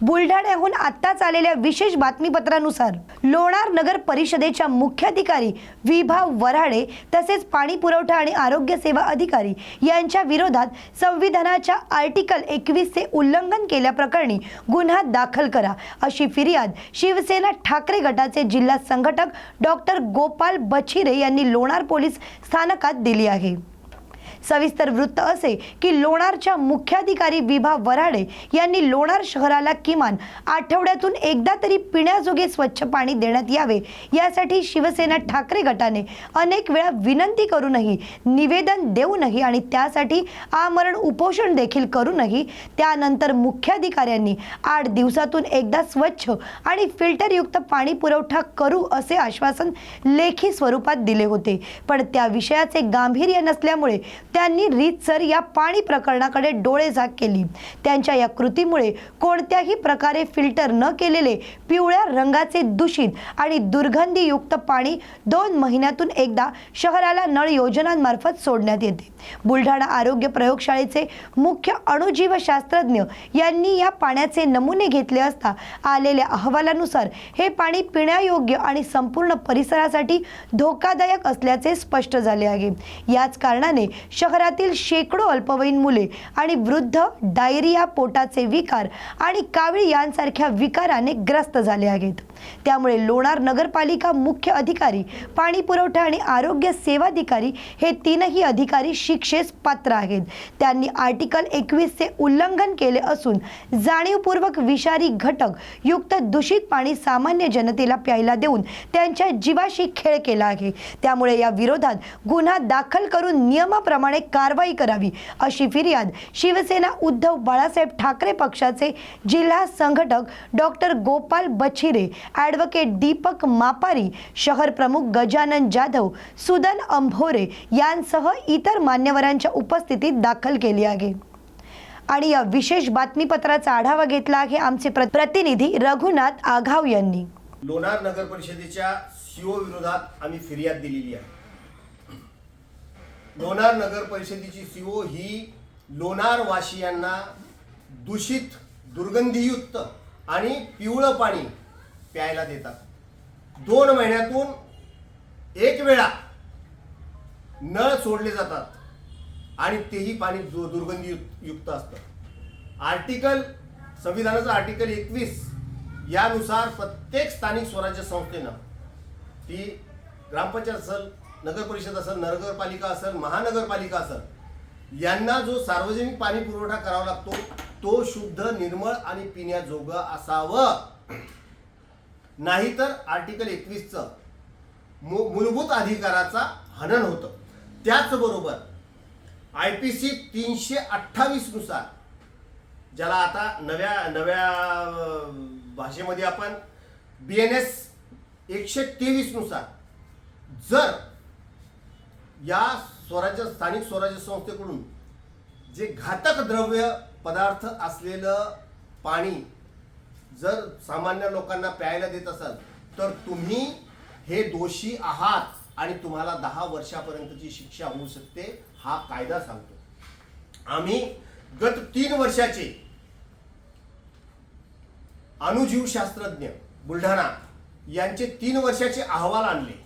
बुलढाण्याहून आत्ताच आलेल्या विशेष बातमीपत्रानुसार लोणार नगर परिषदेच्या मुख्याधिकारी विभा वराडे तसेच पाणी पुरवठा आणि आरोग्य सेवा अधिकारी यांच्या विरोधात संविधानाच्या आर्टिकल एकवीसचे उल्लंघन केल्याप्रकरणी गुन्हा दाखल करा अशी फिर्याद शिवसेना ठाकरे गटाचे जिल्हा संघटक डॉक्टर गोपाल बछिरे यांनी लोणार पोलीस स्थानकात दिली आहे. सविस्तर वृत्त असे की लोणारच्या मुख्याधिकारी विभा वराडे यांनी लोणार शहराला किमान आठवड्यातून एकदा तरी पिण्याजोगे स्वच्छ पाणी देण्यात यावे. यासाठी शिवसेना ठाकरे गटाने अनेक वेळा विनंती करूनही निवेदन देऊनही आणि त्यासाठी आमरण उपोषण देखील करूनही त्यानंतर मुख्याधिकाऱ्यांनी आठ दिवसातून एकदा स्वच्छ आणि फिल्टरयुक्त पाणी पुरवठा करू असे आश्वासन लेखी स्वरूपात दिले होते. पण त्या विषयाचे गांभीर्य नसल्यामुळे त्यांनी रीतसर या पाणी प्रकरणाकडे डोळे झाक केली. त्यांच्या या कृतीमुळे कोणत्याही प्रकारे फिल्टर न केलेले पिवळ्या रंगाचे दूषित आणि दुर्गंधीयुक्त पाणी दोन महिन्यातून एकदा शहराला नळ योजनांमार्फत सोडण्यात येते. बुलढाणा आरोग्य प्रयोगशाळेचे मुख्य अणुजीवशास्त्रज्ञ यांनी या पाण्याचे नमुने घेतले असता आलेल्या अहवालानुसार हे पाणी पिण्यायोग्य आणि संपूर्ण परिसरासाठी धोकादायक असल्याचे स्पष्ट झाले आहे. याच कारणाने शहरातील शेकडो अल्पवयीन मुले आणि वृद्ध डायरिया पोटाचे विकार आणि कावळी यांसारख्या विकाराने ग्रस्त झाले आहेत. त्यामुळे लोणार नगरपालिका मुख्य अधिकारी पाणी पुरवठा आणि आरोग्य सेवाधिकारी हे तीनही अधिकारी शिक्षेस पात्र आहेत. त्यांनी आर्टिकल एकवीसचे उल्लंघन केले असून जाणीवपूर्वक विषारी घटक युक्त दूषित पाणी सामान्य जनतेला प्यायला देऊन त्यांच्या जीवाशी खेळ केला आहे. त्यामुळे या विरोधात गुन्हा दाखल करून नियमाप्रमाणे कारवाई करावी अशी फिर्याद शिवसेना उद्धव बाळासाहेब ठाकरे पक्षाचे जिल्हा संघटक डॉक्टर गोपाल बछिरे ॲडव्होकेट दीपक मापारी शहर प्रमुख गजानन जाधव सुदन अंभोरे यांसह इतर मान्यवरांच्या उपस्थितीत दाखल केली आहे. आणि या विशेष बातमीपत्राचा आढावा घेतला आहे आमचे प्र- प्रतिनिधी रघुनाथ आघाव यांनी. लोणार नगर परिषदेच्या सीओ विरोधात आम्ही फिर्याद दिलेली आहे. लोणार नगर परिषदेची सीओ ही लोणार वासियांना दूषित दुर्गंधीयुक्त आणि पिवळं पाणी प्यायला देतात. दोन महिन्यातून एक वेळा नळ सोडले जातात आणि तेही पाणी दु- दुर्गंधीयुक्त असतं. आर्टिकल संविधानाचं आर्टिकल एकवीस यानुसार प्रत्येक स्थानिक स्वराज्य संस्थेनं ती ग्रामपंचायत असेल नगर परिषद असेल नगरपालिका असेल महानगरपालिका असेल यांना जो सार्वजनिक पाणी पुरवठा करावा लागतो तो शुद्ध निर्मळ आणि पिण्याजोगं असावं. नाहीतर आर्टिकल एकवीसचं मूलभूत अधिकाराचा हनन होतं. त्याचबरोबर आय पी सी तीनशे अठ्ठावीसनुसार ज्याला आता नव्या नव्या भाषेमध्ये आपण बी एन एस एकशे तेवीसनुसार जर या स्वराज्य स्थानिक स्वराज्य संस्थेकडून जे घातक द्रव्य पदार्थ असलेलं पाणी जर सामान्य लोकांना प्यायला देत असाल तर तुम्ही हे दोषी आहात आणि तुम्हाला दहा वर्षापर्यंतची शिक्षा होऊ शकते हा कायदा सांगतो. आम्ही गत तीन वर्षाचे अणुजीवशास्त्रज्ञ बुलढाणा यांचे तीन वर्षाचे अहवाल आणले.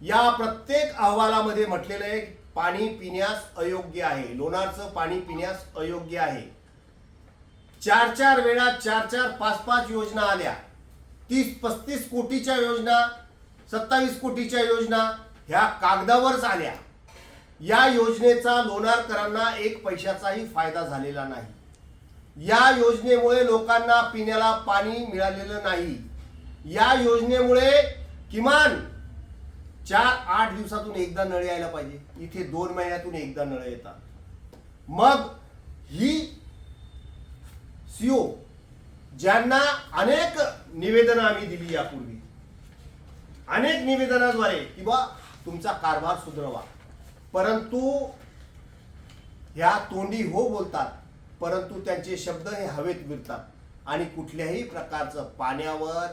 या प्रत्येक अहवालामध्ये म्हटलेलं आहे पाणी पिण्यास अयोग्य आहे. लोणारचं पाणी पिण्यास अयोग्य आहे. चार चार वेळा चार चार पाच पाच योजना आल्या. तीस पस्तीस कोटीच्या योजना सत्तावीस कोटीच्या योजना ह्या कागदावरच आल्या या योजनेचा लोणारकरांना एक पैशाचाही फायदा झालेला नाही. या योजनेमुळे लोकांना पिण्याला पाणी मिळालेलं नाही. या योजनेमुळे किमान चार आठ दिवसातून एकदा नळ यायला पाहिजे. इथे दोन महिन्यातून एकदा नळ येतात. मग ही सीओ ज्यांना अनेक निवेदनं आम्ही दिली यापूर्वी अनेक निवेदनाद्वारे किंवा तुमचा कारभार सुधरवा. परंतु ह्या तोंडी हो बोलतात परंतु त्यांचे शब्द हे हवेत विरतात. आणि कुठल्याही प्रकारचं पाण्यावर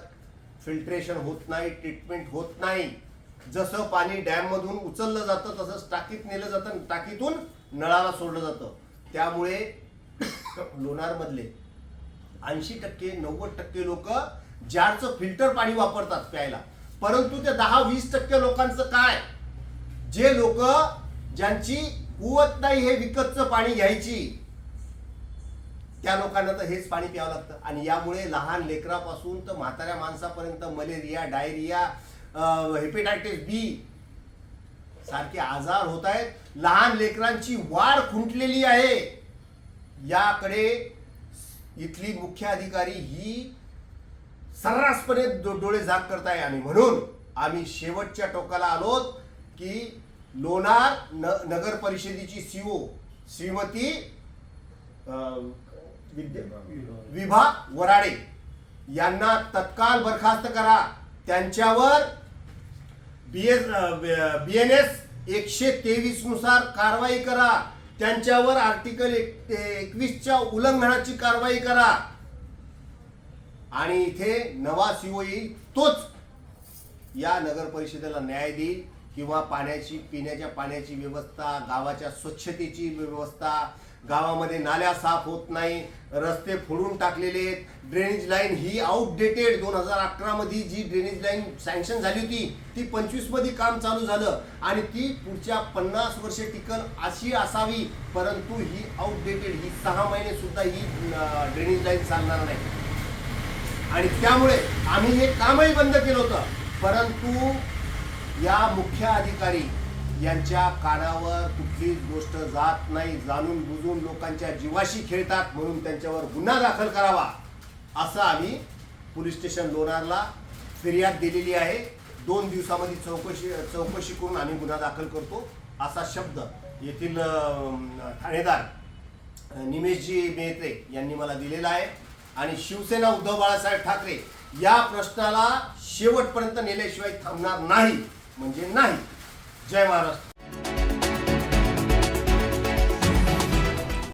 फिल्ट्रेशन होत नाही ट्रीटमेंट होत नाही. जसं पाणी डॅममधून उचललं जातं तसंच टाकीत नेलं जातं टाकीतून नळाला सोडलं जातं. त्यामुळे लोणारमधले ऐंशी टक्के नव्वद टक्के लोक जारचं फिल्टर पाणी वापरतात प्यायला. परंतु त्या दहा वीस टक्के लोकांचं काय? जे लोक ज्यांची कुवत नाही हे विकतचं पाणी घ्यायची त्या लोकांना तर हेच पाणी प्यावं लागतं. आणि यामुळे लहान लेकरापासून तर म्हाताऱ्या माणसापर्यंत मलेरिया डायरिया हेपेटायटिस बी सारखे आजार होत आहेत लहान लेकरांची वाढ खुंटलेली आहे. याकडे इथली मुख्य अधिकारी ही सर्रासपणे डोळे डोळे करत करताय. आणि म्हणून आम्ही शेवटच्या टोकाला आलोत की लोणार न नगर परिषदेची सीओ श्रीमती विभा वराडे यांना तत्काळ बरखास्त करा. त्यांच्यावर B S B N S एकशे तेवीसनुसार कारवाई करा. त्यांच्यावर आर्टिकल एक एकवीसच्या उल्लंघनाची कारवाई करा. आणि इथे नवा सीओ येईल तोच या नगर परिषदेला न्याय देईल किंवा पाण्याची पिण्याच्या पाण्याची व्यवस्था गावाच्या स्वच्छतेची व्यवस्था गावामध्ये नाल्या साफ होत नाही रस्ते फोडून टाकलेले आहेत. ड्रेनेज लाईन ही आउटडेटेड दोन हजार अकरामध्ये जी ड्रेनेज लाईन सँक्शन झाली होती ती पंचवीसमध्ये काम चालू झालं आणि ती पुढच्या पन्नास वर्षे टिकल अशी असावी. परंतु ही आउटडेटेड ही सहा महिने सुद्धा ही ड्रेनेज लाईन चालणार नाही. आणि त्यामुळे आम्ही हे कामही बंद केलं होतं. परंतु या मुख्य अधिकारी यांच्या कानावर कुठलीच गोष्ट जात नाही जाणून बुजून लोकांच्या जीवाशी खेळतात म्हणून त्यांच्यावर गुन्हा दाखल करावा असं आम्ही पोलीस स्टेशन लोणारला फिर्याद दिलेली आहे. दोन दिवसामध्ये चौकशी चौकशी करून आम्ही गुन्हा दाखल करतो असा शब्द येथील ठाणेदार निमेशजी मेहत्रे यांनी मला दिलेला आहे. आणि शिवसेना उद्धव बाळासाहेब ठाकरे या प्रश्नाला शेवटपर्यंत नेल्याशिवाय थांबणार नाही म्हणजे नाही. जय महाराष्ट्र.